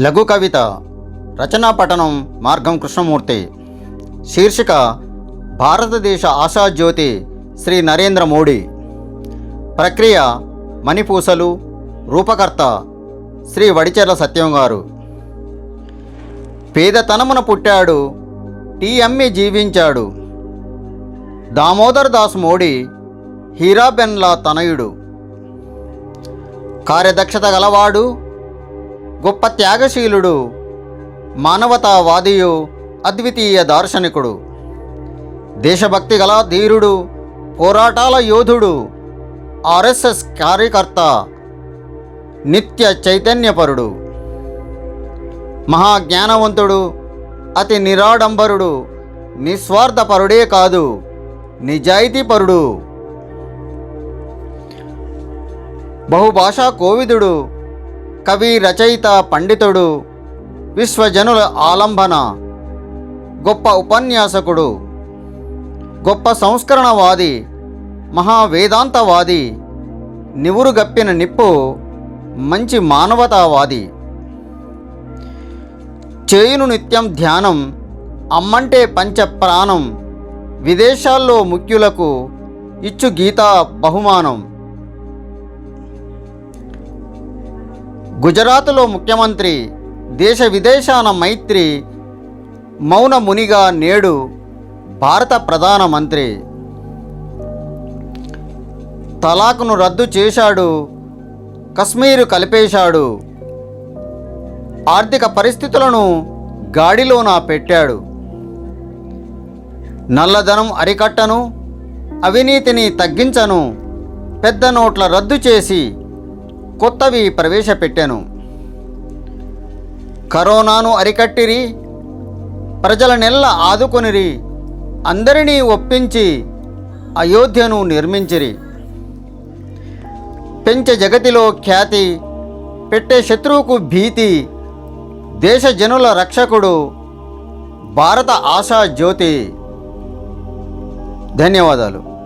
లఘు కవిత రచనా పఠనం మార్గం కృష్ణమూర్తి. శీర్షిక భారతదేశ ఆశాజ్యోతి శ్రీ నరేంద్ర మోడీ. ప్రక్రియ మణిపూసలు రూపకర్త శ్రీ వడిచెర్ల సత్యం గారు. పేదతనమున పుట్టాడు టీ అమ్మి జీవించాడు. దామోదర్ దాస్ మోడీ హీరాబెన్లా తనయుడు. కార్యదక్షత గలవాడు గొప్ప త్యాగశీలుడు మానవతావాదియు అద్వితీయ దార్శనికుడు. దేశభక్తి గల ధీరుడు పోరాటాల యోధుడు ఆర్ఎస్ఎస్ కార్యకర్త నిత్య చైతన్యపరుడు. మహాజ్ఞానవంతుడు అతి నిరాడంబరుడు నిస్వార్థపరుడే కాదు నిజాయితీపరుడు. బహుభాషా కోవిదుడు కవి రచయిత పండితుడు విశ్వజనుల ఆలంబన గొప్ప ఉపన్యాసకుడు గొప్ప సంస్కరణవాది మహావేదాంతవాది నివురుగప్పిన నిప్పు మంచి మానవతావాది. చేయును నిత్యం ధ్యానం అమ్మంటే పంచ ప్రాణం విదేశాల్లో ముఖ్యులకు ఇచ్చు గీతా బహుమానం. గుజరాత్లో ముఖ్యమంత్రి దేశ విదేశాన మైత్రి మౌన మునిగా నేడు భారత ప్రధానమంత్రి తలాక్ను రద్దు చేశాడు కశ్మీరు కలిపేశాడు ఆర్థిక పరిస్థితులను గాడిలోన పెట్టాడు. నల్లధనం అరికట్టను అవినీతిని తగ్గించను పెద్ద నోట్ల రద్దు చేసి కొత్తవి ప్రవేశపెట్టాను. కరోనాను అరికట్టిరి ప్రజల నెల్ల ఆదుకొనిరి అందరినీ ఒప్పించి అయోధ్యను నిర్మించిరి. పెంచ జగతిలో ఖ్యాతి పెట్టే శత్రువుకు భీతి దేశ జనుల రక్షకుడు భారత ఆశా జ్యోతి. ధన్యవాదాలు.